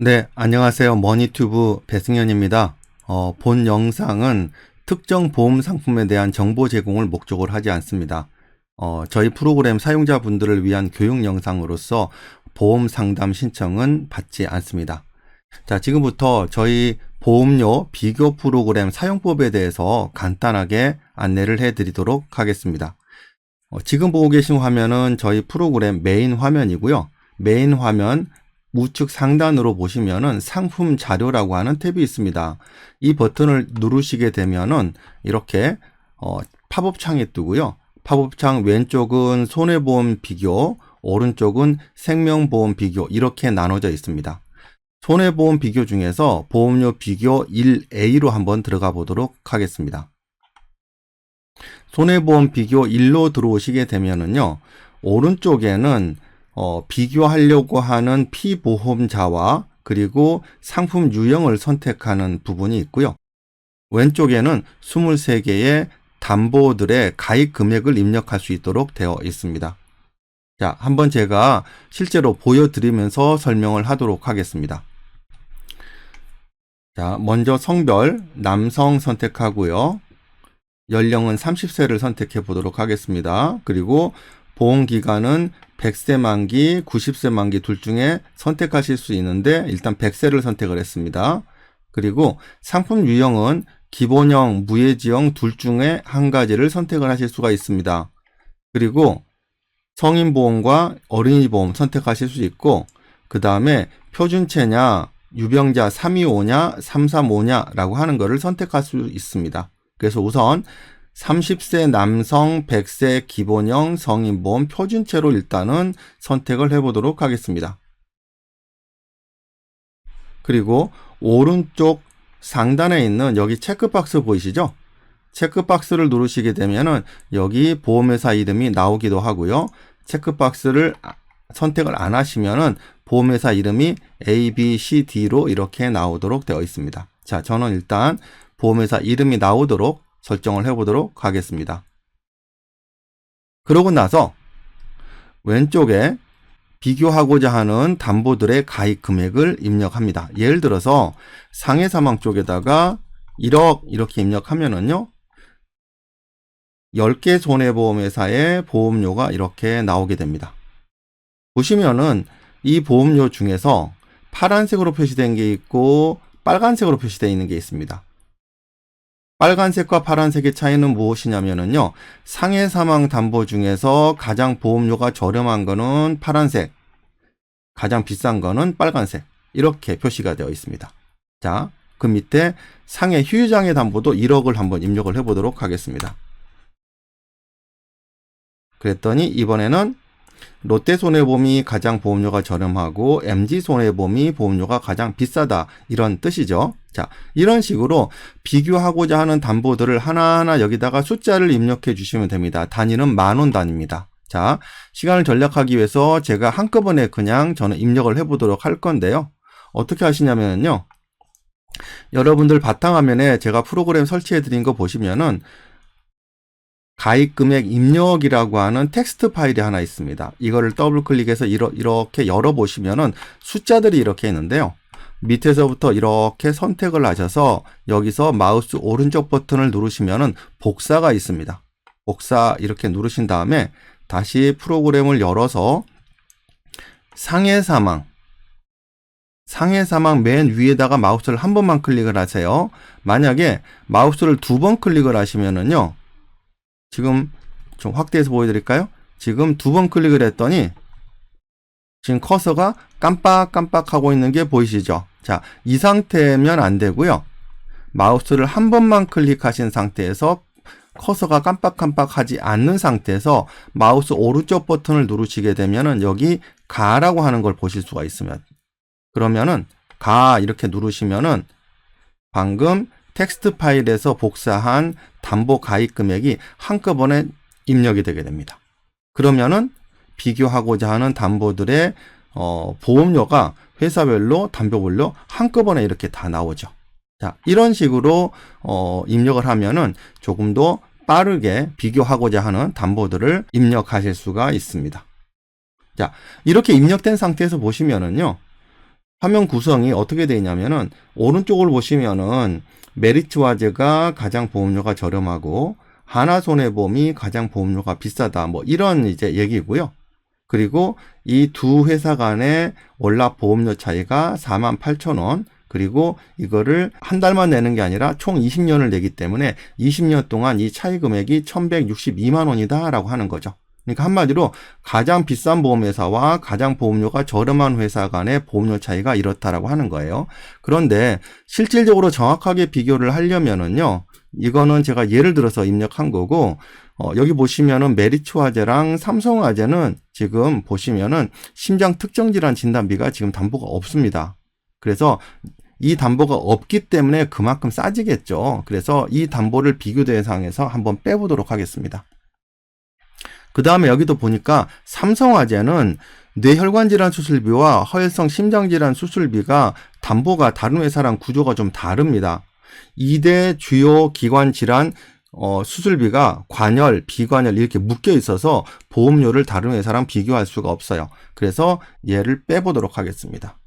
네, 안녕하세요. 머니튜브 배승현입니다. 어, 본 영상은 특정 보험 상품에 대한 정보 제공을 목적으로 하지 않습니다. 어, 저희 프로그램 사용자분들을 위한 교육 영상으로서 보험 상담 신청은 받지 않습니다. 자, 지금부터 저희 보험료 비교 프로그램 사용법에 대해서 간단하게 안내를 해 드리도록 하겠습니다. 어, 지금 보고 계신 화면은 저희 프로그램 메인 화면이고요. 메인 화면 우측 상단으로 보시면은 상품 자료라고 하는 탭이 있습니다. 이 버튼을 누르시게 되면은 이렇게 어, 팝업 창이 뜨고요. 팝업 창 왼쪽은 손해보험 비교, 오른쪽은 생명보험 비교 이렇게 나눠져 있습니다. 손해보험 비교 중에서 보험료 비교 1A로 한번 들어가 보도록 하겠습니다. 손해보험 비교 1로 들어오시게 되면은요. 오른쪽에는 어, 비교하려고 하는 피보험자와 그리고 상품 유형을 선택하는 부분이 있고요. 왼쪽에는 23개의 담보들의 가입 금액을 입력할 수 있도록 되어 있습니다. 자, 한번 제가 실제로 보여드리면서 설명을 하도록 하겠습니다. 자, 먼저 성별, 남성 선택하고요. 연령은 30세를 선택해 보도록 하겠습니다. 그리고 보험 기간은 100세 만기, 90세 만기 둘 중에 선택하실 수 있는데 일단 100세를 선택을 했습니다. 그리고 상품 유형은 기본형, 무해지형 둘 중에 한 가지를 선택을 하실 수가 있습니다. 그리고 성인 보험과 어린이 보험 선택하실 수 있고 그 다음에 표준체냐, 유병자 325냐, 335냐라고 하는 것을 선택할 수 있습니다. 그래서 우선 30세 남성 100세 기본형 성인 보험 표준체로 일단은 선택을 해보도록 하겠습니다. 그리고 오른쪽 상단에 있는 여기 체크박스 보이시죠? 체크박스를 누르시게 되면은 여기 보험회사 이름이 나오기도 하고요. 체크박스를 아- 선택을 안 하시면은 보험회사 이름이 A, B, C, D로 이렇게 나오도록 되어 있습니다. 자, 저는 일단 보험회사 이름이 나오도록 설정을 해보도록 하겠습니다. 그러고 나서 왼쪽에 비교하고자 하는 담보들의 가입 금액을 입력합니다. 예를 들어서 상해 사망 쪽에다가 1억 이렇게 입력하면은요. 10개 손해보험회사의 보험료가 이렇게 나오게 됩니다. 보시면은 이 보험료 중에서 파란색으로 표시된 게 있고 빨간색으로 표시되어 있는 게 있습니다. 빨간색과 파란색의 차이는 무엇이냐면요. 상해 사망 담보 중에서 가장 보험료가 저렴한 거는 파란색, 가장 비싼 거는 빨간색. 이렇게 표시가 되어 있습니다. 자, 그 밑에 상해 휴유장애 담보도 1억을 한번 입력을 해 보도록 하겠습니다. 그랬더니 이번에는 롯데 손해보험이 가장 보험료가 저렴하고 MG 손해보험이 보험료가 가장 비싸다 이런 뜻이죠. 자, 이런 식으로 비교하고자 하는 담보들을 하나하나 여기다가 숫자를 입력해 주시면 됩니다. 단위는 만원 단위입니다. 자, 시간을 절약하기 위해서 제가 한꺼번에 그냥 저는 입력을 해 보도록 할 건데요. 어떻게 하시냐면요. 여러분들 바탕화면에 제가 프로그램 설치해 드린 거 보시면은 가입 금액 입력이라고 하는 텍스트 파일이 하나 있습니다. 이거를 더블 클릭해서 이렇게 열어 보시면은 숫자들이 이렇게 있는데요. 밑에서부터 이렇게 선택을 하셔서 여기서 마우스 오른쪽 버튼을 누르시면은 복사가 있습니다. 복사 이렇게 누르신 다음에 다시 프로그램을 열어서 상해 사망 상해 사망 맨 위에다가 마우스를 한 번만 클릭을 하세요. 만약에 마우스를 두 번 클릭을 하시면은요. 지금 좀 확대해서 보여드릴까요? 지금 두 번 클릭을 했더니 지금 커서가 깜빡깜빡하고 있는 게 보이시죠? 자, 이 상태면 안 되고요. 마우스를 한 번만 클릭하신 상태에서 커서가 깜빡깜빡하지 않는 상태에서 마우스 오른쪽 버튼을 누르시게 되면은 여기 가라고 하는 걸 보실 수가 있으면 그러면은 가 이렇게 누르시면은 방금 텍스트 파일에서 복사한 담보 가입 금액이 한꺼번에 입력이 되게 됩니다. 그러면은 비교하고자 하는 담보들의 어, 보험료가 회사별로 담보별로 한꺼번에 이렇게 다 나오죠. 자, 이런 식으로 어, 입력을 하면은 조금 더 빠르게 비교하고자 하는 담보들을 입력하실 수가 있습니다. 자, 이렇게 입력된 상태에서 보시면은요. 화면 구성이 어떻게 되어 있냐면은 오른쪽을 보시면은 메리츠와제가 가장 보험료가 저렴하고 하나손해보험이 가장 보험료가 비싸다. 뭐 이런 이제 얘기고요. 그리고 이 두 회사 간의 월납 보험료 차이가 4만 8천 원. 그리고 이거를 한 달만 내는 게 아니라 총 20년을 내기 때문에 20년 동안 이 차이 금액이 1162만 원이다라고 하는 거죠. 그러니까 한마디로 가장 비싼 보험회사와 가장 보험료가 저렴한 회사 간의 보험료 차이가 이렇다라고 하는 거예요. 그런데 실질적으로 정확하게 비교를 하려면은요, 이거는 제가 예를 들어서 입력한 거고, 어, 여기 보시면은 메리츠화재랑 삼성화재는 지금 보시면은 심장 특정 질환 진단비가 지금 담보가 없습니다. 그래서 이 담보가 없기 때문에 그만큼 싸지겠죠. 그래서 이 담보를 비교 대상에서 한번 빼보도록 하겠습니다. 그 다음에 여기도 보니까 삼성화재는 뇌혈관 질환 수술비와 허혈성 심장 질환 수술비가 담보가 다른 회사랑 구조가 좀 다릅니다. 2대 주요 기관 질환 어, 수술비가 관열, 비관열 이렇게 묶여 있어서 보험료를 다른 회사랑 비교할 수가 없어요. 그래서 얘를 빼보도록 하겠습니다.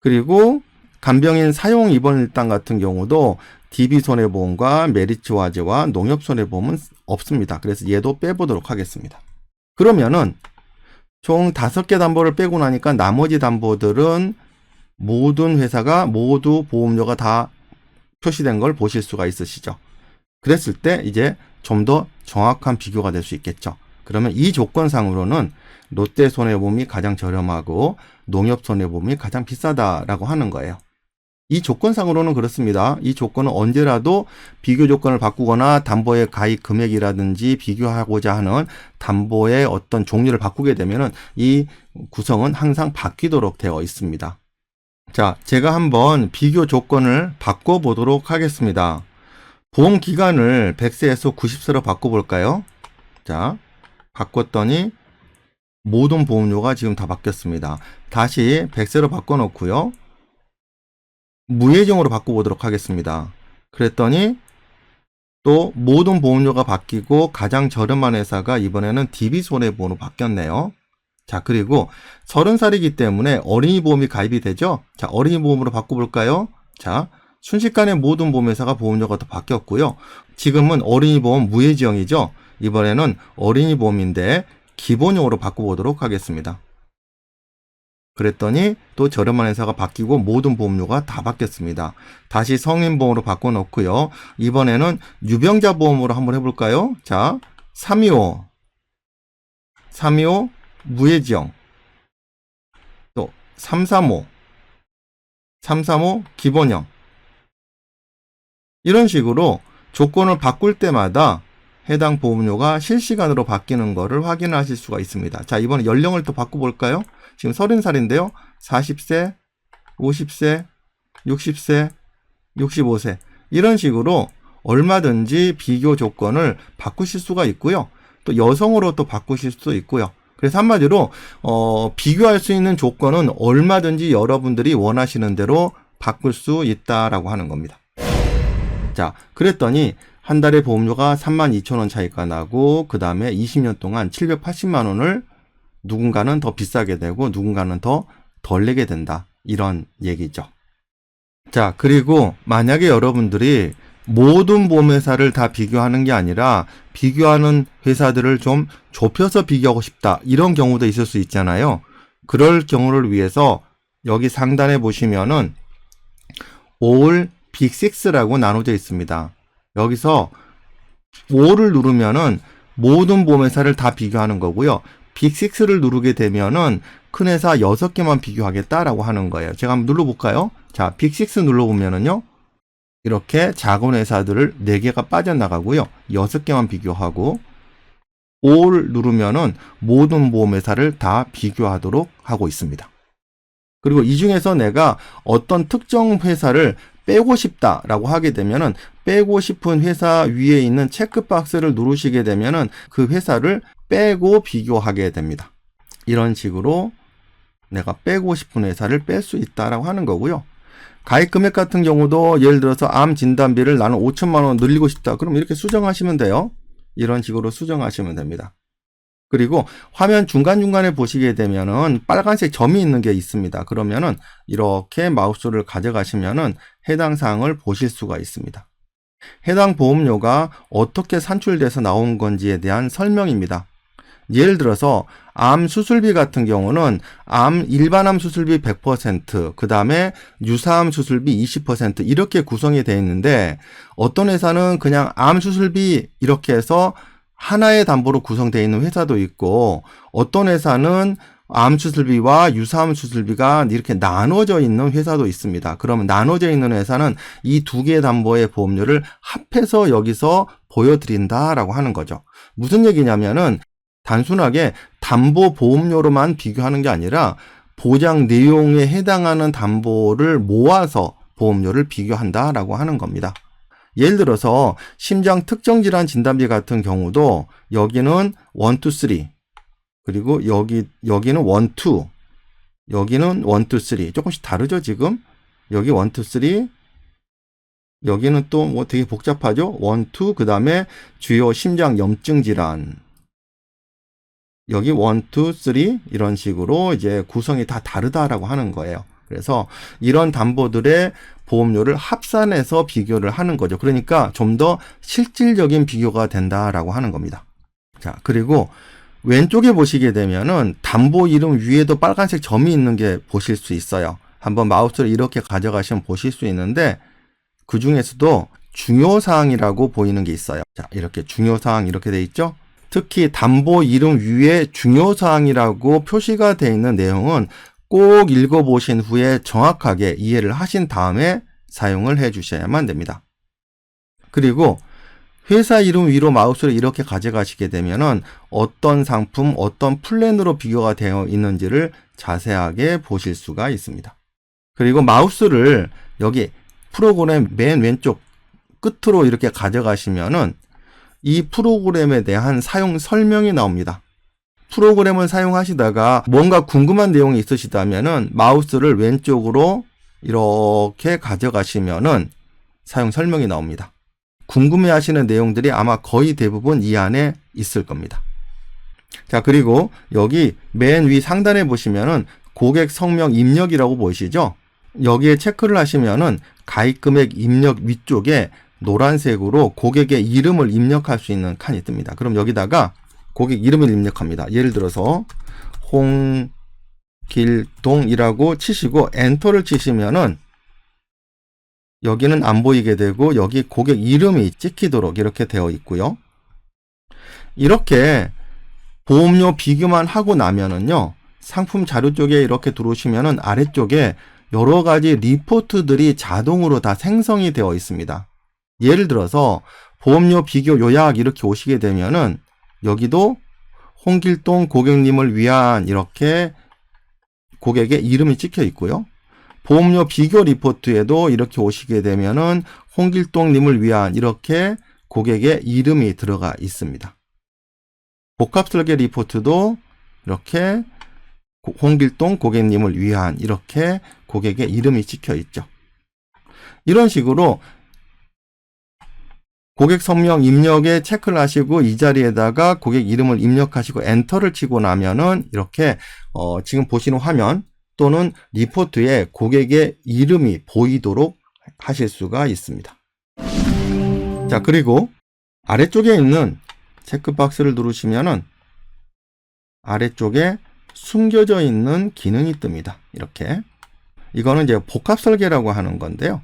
그리고 간병인 사용 입원 일당 같은 경우도 DB 손해보험과 메리츠 화재와 농협 손해보험은 없습니다. 그래서 얘도 빼보도록 하겠습니다. 그러면은 총 다섯 개 담보를 빼고 나니까 나머지 담보들은 모든 회사가 모두 보험료가 다 표시된 걸 보실 수가 있으시죠. 그랬을 때 이제 좀 더 정확한 비교가 될 수 있겠죠. 그러면 이 조건상으로는 롯데 손해보험이 가장 저렴하고 농협 손해보험이 가장 비싸다라고 하는 거예요. 이 조건상으로는 그렇습니다. 이 조건은 언제라도 비교 조건을 바꾸거나 담보의 가입 금액이라든지 비교하고자 하는 담보의 어떤 종류를 바꾸게 되면은 이 구성은 항상 바뀌도록 되어 있습니다. 자, 제가 한번 비교 조건을 바꿔 보도록 하겠습니다. 보험 기간을 100세에서 90세로 바꿔볼까요? 자, 바꿨더니 모든 보험료가 지금 다 바뀌었습니다. 다시 100세로 바꿔놓고요. 무예정으로 바꿔보도록 하겠습니다. 그랬더니 또 모든 보험료가 바뀌고 가장 저렴한 회사가 이번에는 DB손해보험으로 바뀌었네요. 자, 그리고 30살이기 때문에 어린이 보험이 가입이 되죠? 자, 어린이 보험으로 바꿔볼까요? 자, 순식간에 모든 보험회사가 보험료가 더 바뀌었고요. 지금은 어린이 보험 무예지형이죠? 이번에는 어린이 보험인데 기본형으로 바꿔보도록 하겠습니다. 그랬더니 또 저렴한 회사가 바뀌고 모든 보험료가 다 바뀌었습니다. 다시 성인보험으로 바꿔놓고요. 이번에는 유병자 보험으로 한번 해볼까요? 자, 325. 325 무예지형. 또 335. 335 기본형. 이런 식으로 조건을 바꿀 때마다 해당 보험료가 실시간으로 바뀌는 것을 확인하실 수가 있습니다. 자, 이번에 연령을 또 바꿔볼까요? 지금 30살인데요. 40세, 50세, 60세, 65세. 이런 식으로 얼마든지 비교 조건을 바꾸실 수가 있고요. 또 여성으로 또 바꾸실 수도 있고요. 그래서 한마디로 어, 비교할 수 있는 조건은 얼마든지 여러분들이 원하시는 대로 바꿀 수 있다라고 하는 겁니다. 자, 그랬더니 한 달에 보험료가 3만 2천 원 차이가 나고 그 다음에 20년 동안 780만 원을 누군가는 더 비싸게 되고 누군가는 더 덜 내게 된다. 이런 얘기죠. 자, 그리고 만약에 여러분들이 모든 보험회사를 다 비교하는 게 아니라 비교하는 회사들을 좀 좁혀서 비교하고 싶다. 이런 경우도 있을 수 있잖아요. 그럴 경우를 위해서 여기 상단에 보시면은 all 빅6라고 나눠져 있습니다. 여기서 5를 누르면은 모든 보험회사를 다 비교하는 거고요. 빅6를 누르게 되면은 큰 회사 6개만 비교하겠다라고 하는 거예요. 제가 한번 눌러볼까요? 자, 빅6 눌러보면은요. 이렇게 작은 회사들을 4개가 빠져나가고요. 6개만 비교하고 5를 누르면은 모든 보험회사를 다 비교하도록 하고 있습니다. 그리고 이 중에서 내가 어떤 특정 회사를 빼고 싶다라고 하게 되면은 빼고 싶은 회사 위에 있는 체크박스를 누르시게 되면은 그 회사를 빼고 비교하게 됩니다. 이런 식으로 내가 빼고 싶은 회사를 뺄 수 있다라고 하는 거고요. 가입 금액 같은 경우도 예를 들어서 암 진단비를 나는 5천만 원 늘리고 싶다. 그럼 이렇게 수정하시면 돼요. 이런 식으로 수정하시면 됩니다. 그리고 화면 중간중간에 보시게 되면은 빨간색 점이 있는 게 있습니다. 그러면은 이렇게 마우스를 가져가시면은 해당 사항을 보실 수가 있습니다. 해당 보험료가 어떻게 산출돼서 나온 건지에 대한 설명입니다. 예를 들어서 암 수술비 같은 경우는 암 일반암 수술비 100%, 그 다음에 유사암 수술비 20% 이렇게 구성이 되어 있는데 어떤 회사는 그냥 암 수술비 이렇게 해서 하나의 담보로 구성되어 있는 회사도 있고 어떤 회사는 암 수술비와 유사암 수술비가 이렇게 나눠져 있는 회사도 있습니다. 그러면 나눠져 있는 회사는 이 두 개의 담보의 보험료를 합해서 여기서 보여드린다라고 하는 거죠. 무슨 얘기냐면은 단순하게 담보 보험료로만 비교하는 게 아니라 보장 내용에 해당하는 담보를 모아서 보험료를 비교한다라고 하는 겁니다. 예를 들어서 심장 특정 질환 진단비 같은 경우도 여기는 1, 2, 3 그리고 여기 여기는 1, 2 여기는 1, 2, 3 조금씩 다르죠 지금? 여기 1, 2, 3 여기는 또 뭐 되게 복잡하죠? 1, 2 그다음에 주요 심장 염증 질환. 여기 1, 2, 3 이런 식으로 이제 구성이 다 다르다라고 하는 거예요. 그래서 이런 담보들의 보험료를 합산해서 비교를 하는 거죠. 그러니까 좀 더 실질적인 비교가 된다라고 하는 겁니다. 자, 그리고 왼쪽에 보시게 되면은 담보 이름 위에도 빨간색 점이 있는 게 보실 수 있어요. 한번 마우스를 이렇게 가져가시면 보실 수 있는데 그 중에서도 중요 사항이라고 보이는 게 있어요. 자, 이렇게 중요 사항 이렇게 돼 있죠? 특히 담보 이름 위에 중요 사항이라고 표시가 되어 있는 내용은 꼭 읽어보신 후에 정확하게 이해를 하신 다음에 사용을 해 주셔야만 됩니다. 그리고 회사 이름 위로 마우스를 이렇게 가져가시게 되면은 어떤 상품, 어떤 플랜으로 비교가 되어 있는지를 자세하게 보실 수가 있습니다. 그리고 마우스를 여기 프로그램 맨 왼쪽 끝으로 이렇게 가져가시면은 이 프로그램에 대한 사용 설명이 나옵니다. 프로그램을 사용하시다가 뭔가 궁금한 내용이 있으시다면은 마우스를 왼쪽으로 이렇게 가져가시면은 사용 설명이 나옵니다. 궁금해 하시는 내용들이 아마 거의 대부분 이 안에 있을 겁니다. 자, 그리고 여기 맨 위 상단에 보시면은 고객 성명 입력이라고 보이시죠? 여기에 체크를 하시면은 가입 금액 입력 위쪽에 노란색으로 고객의 이름을 입력할 수 있는 칸이 뜹니다. 그럼 여기다가 고객 이름을 입력합니다. 예를 들어서 홍길동이라고 치시고 엔터를 치시면은 여기는 안 보이게 되고 여기 고객 이름이 찍히도록 이렇게 되어 있고요. 이렇게 보험료 비교만 하고 나면은요. 상품 자료 쪽에 이렇게 들어오시면은 아래쪽에 여러 가지 리포트들이 자동으로 다 생성이 되어 있습니다. 예를 들어서 보험료 비교 요약 이렇게 오시게 되면은 여기도 홍길동 고객님을 위한 이렇게 고객의 이름이 찍혀 있고요. 보험료 비교 리포트에도 이렇게 오시게 되면은 홍길동님을 위한 이렇게 고객의 이름이 들어가 있습니다. 복합 설계 리포트도 이렇게 홍길동 고객님을 위한 이렇게 고객의 이름이 찍혀 있죠. 이런 식으로 고객 성명 입력에 체크를 하시고 이 자리에다가 고객 이름을 입력하시고 엔터를 치고 나면은 이렇게 어 지금 보시는 화면 또는 리포트에 고객의 이름이 보이도록 하실 수가 있습니다. 자, 그리고 아래쪽에 있는 체크박스를 누르시면은 아래쪽에 숨겨져 있는 기능이 뜹니다. 이렇게. 이거는 이제 복합 설계라고 하는 건데요.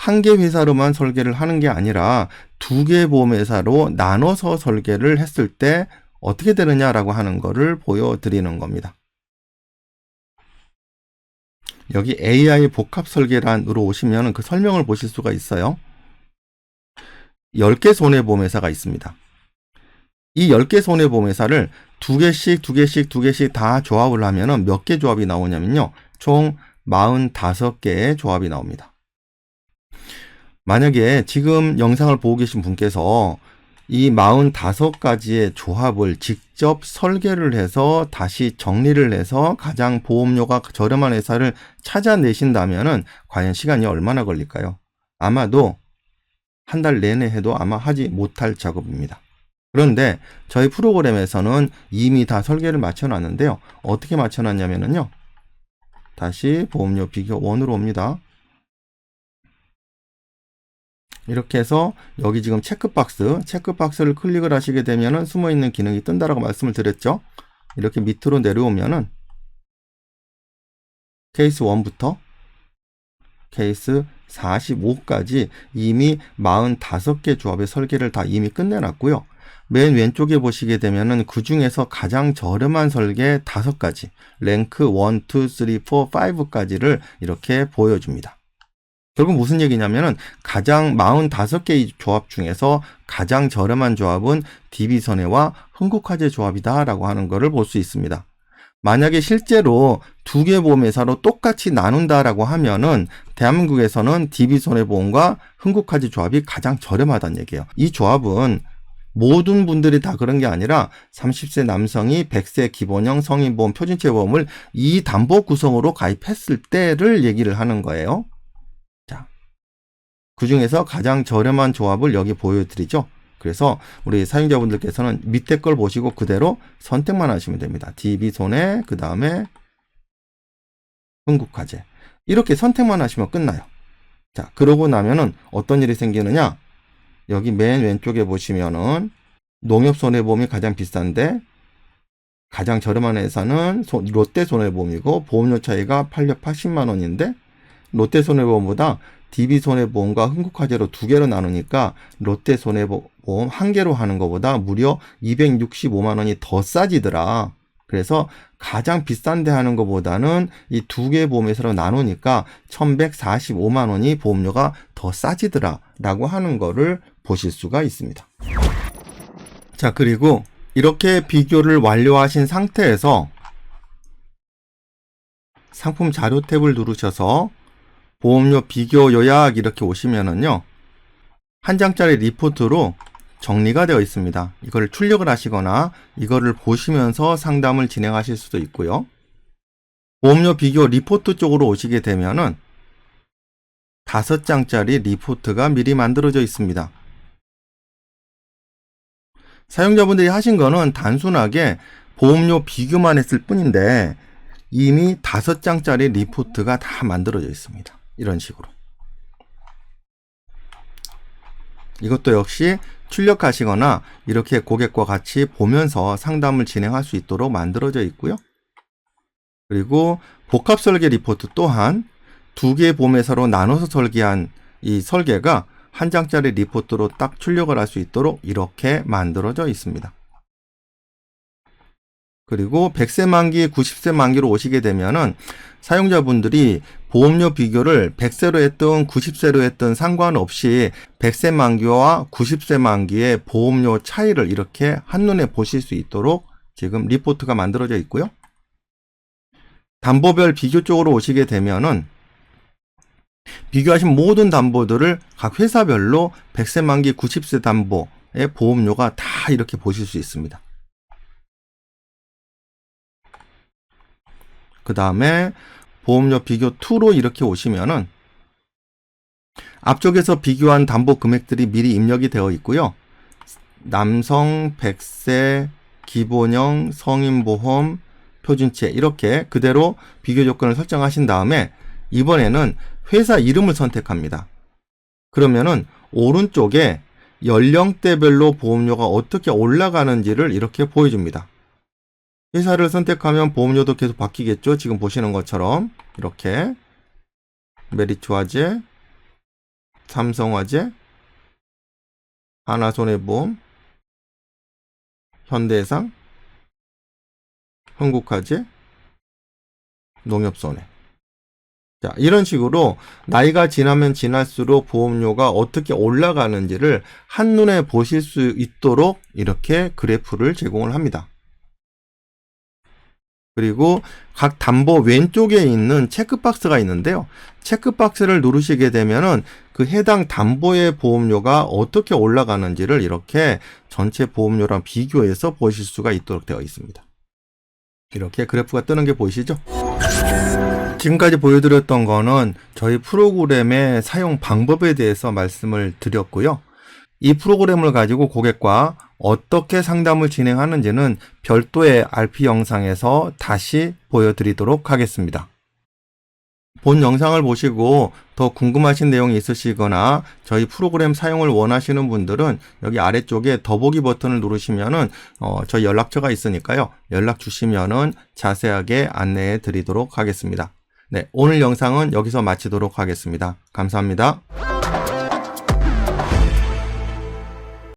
한 개 회사로만 설계를 하는 게 아니라 두 개 보험회사로 나눠서 설계를 했을 때 어떻게 되느냐라고 하는 거를 보여드리는 겁니다. 여기 AI 복합 설계란으로 오시면 그 설명을 보실 수가 있어요. 10개 손해보험회사가 있습니다. 이 10개 손해보험회사를 두 개씩, 두 개씩, 두 개씩 다 조합을 하면 몇 개 조합이 나오냐면요. 총 45개의 조합이 나옵니다. 만약에 지금 영상을 보고 계신 분께서 이 45가지의 조합을 직접 설계를 해서 다시 정리를 해서 가장 보험료가 저렴한 회사를 찾아내신다면은 과연 시간이 얼마나 걸릴까요? 아마도 한 달 내내 해도 아마 하지 못할 작업입니다. 그런데 저희 프로그램에서는 이미 다 설계를 맞춰놨는데요. 어떻게 맞춰놨냐면요. 다시 보험료 비교 원으로 옵니다. 이렇게 해서 여기 지금 체크박스, 체크박스를 클릭을 하시게 되면은 숨어있는 기능이 뜬다라고 말씀을 드렸죠. 이렇게 밑으로 내려오면은 케이스 1부터 케이스 45까지 이미 45개 조합의 설계를 다 이미 끝내놨고요. 맨 왼쪽에 보시게 되면은 그 중에서 가장 저렴한 설계 5가지, 랭크 1, 2, 3, 4, 5까지를 이렇게 보여줍니다. 결국 무슨 얘기냐면은 가장 45개의 조합 중에서 가장 저렴한 조합은 DB선해와 흥국화재 조합이다라고 하는 것을 볼 수 있습니다. 만약에 실제로 두 개 보험회사로 똑같이 나눈다라고 하면은 대한민국에서는 DB손해보험과 흥국화재 조합이 가장 저렴하다는 얘기예요. 이 조합은 모든 분들이 다 그런 게 아니라 30세 남성이 100세 기본형 성인보험 표준체보험을 이 담보 구성으로 가입했을 때를 얘기를 하는 거예요. 자, 그 중에서 가장 저렴한 조합을 여기 보여드리죠. 그래서 우리 사용자분들께서는 밑에 걸 보시고 그대로 선택만 하시면 됩니다. DB손해, 그 다음에 흥국화재. 이렇게 선택만 하시면 끝나요. 자, 그러고 나면은 어떤 일이 생기느냐? 여기 맨 왼쪽에 보시면은 농협손해보험이 가장 비싼데 가장 저렴한 회사는 소- 롯데손해보험이고 보험료 차이가 880만 원인데 롯데손해보험보다 DB손해보험과 흥국화재로 두 개로 나누니까 롯데손해보험 한 개로 하는 것보다 무려 265만 원이 더 싸지더라. 그래서 가장 비싼데 하는 것보다는 이 두개 보험회사로 나누니까 1145만 원이 보험료가 더 싸지더라. 라고 하는 거를 보실 수가 있습니다. 자, 그리고 이렇게 비교를 완료하신 상태에서 상품 자료 탭을 누르셔서 보험료 비교 요약 이렇게 오시면은요. 한 장짜리 리포트로 정리가 되어 있습니다. 이걸 출력을 하시거나 이거를 보시면서 상담을 진행하실 수도 있고요. 보험료 비교 리포트 쪽으로 오시게 되면은 다섯 장짜리 리포트가 미리 만들어져 있습니다. 사용자분들이 하신 거는 단순하게 보험료 비교만 했을 뿐인데 이미 다섯 장짜리 리포트가 다 만들어져 있습니다. 이런 식으로. 이것도 역시 출력하시거나 이렇게 고객과 같이 보면서 상담을 진행할 수 있도록 만들어져 있고요. 그리고 복합 설계 리포트 또한 두개 보험회사로 나눠서 설계한 이 설계가 한 장짜리 리포트로 딱 출력을 할 수 있도록 이렇게 만들어져 있습니다. 그리고 100세 만기, 90세 만기로 오시게 되면은 사용자분들이 보험료 비교를 100세로 했든 90세로 했든 상관없이 100세 만기와 90세 만기의 보험료 차이를 이렇게 한눈에 보실 수 있도록 지금 리포트가 만들어져 있고요. 담보별 비교 쪽으로 오시게 되면은 비교하신 모든 담보들을 각 회사별로 100세 만기 90세 담보의 보험료가 다 이렇게 보실 수 있습니다. 그 다음에 보험료 비교 2로 이렇게 오시면은 앞쪽에서 비교한 담보 금액들이 미리 입력이 되어 있고요. 남성 100세 기본형 성인보험 표준체 이렇게 그대로 비교 조건을 설정하신 다음에 이번에는 회사 이름을 선택합니다. 그러면은 오른쪽에 연령대별로 보험료가 어떻게 올라가는지를 이렇게 보여줍니다. 회사를 선택하면 보험료도 계속 바뀌겠죠. 지금 보시는 것처럼 이렇게 메리츠화재, 삼성화재, 하나손해보험, 현대해상, 흥국화재, 농협손해. 자, 이런 식으로 나이가 지나면 지날수록 보험료가 어떻게 올라가는지를 한눈에 보실 수 있도록 이렇게 그래프를 제공을 합니다. 그리고 각 담보 왼쪽에 있는 체크박스가 있는데요. 체크박스를 누르시게 되면은 그 해당 담보의 보험료가 어떻게 올라가는지를 이렇게 전체 보험료랑 비교해서 보실 수가 있도록 되어 있습니다. 이렇게 그래프가 뜨는 게 보이시죠? 지금까지 보여드렸던 거는 저희 프로그램의 사용 방법에 대해서 말씀을 드렸고요. 이 프로그램을 가지고 고객과 어떻게 상담을 진행하는지는 별도의 RP 영상에서 다시 보여드리도록 하겠습니다. 본 영상을 보시고 더 궁금하신 내용이 있으시거나 저희 프로그램 사용을 원하시는 분들은 여기 아래쪽에 더보기 버튼을 누르시면은 어, 저희 연락처가 있으니까요. 연락 주시면은 자세하게 안내해 드리도록 하겠습니다. 네, 오늘 영상은 여기서 마치도록 하겠습니다. 감사합니다.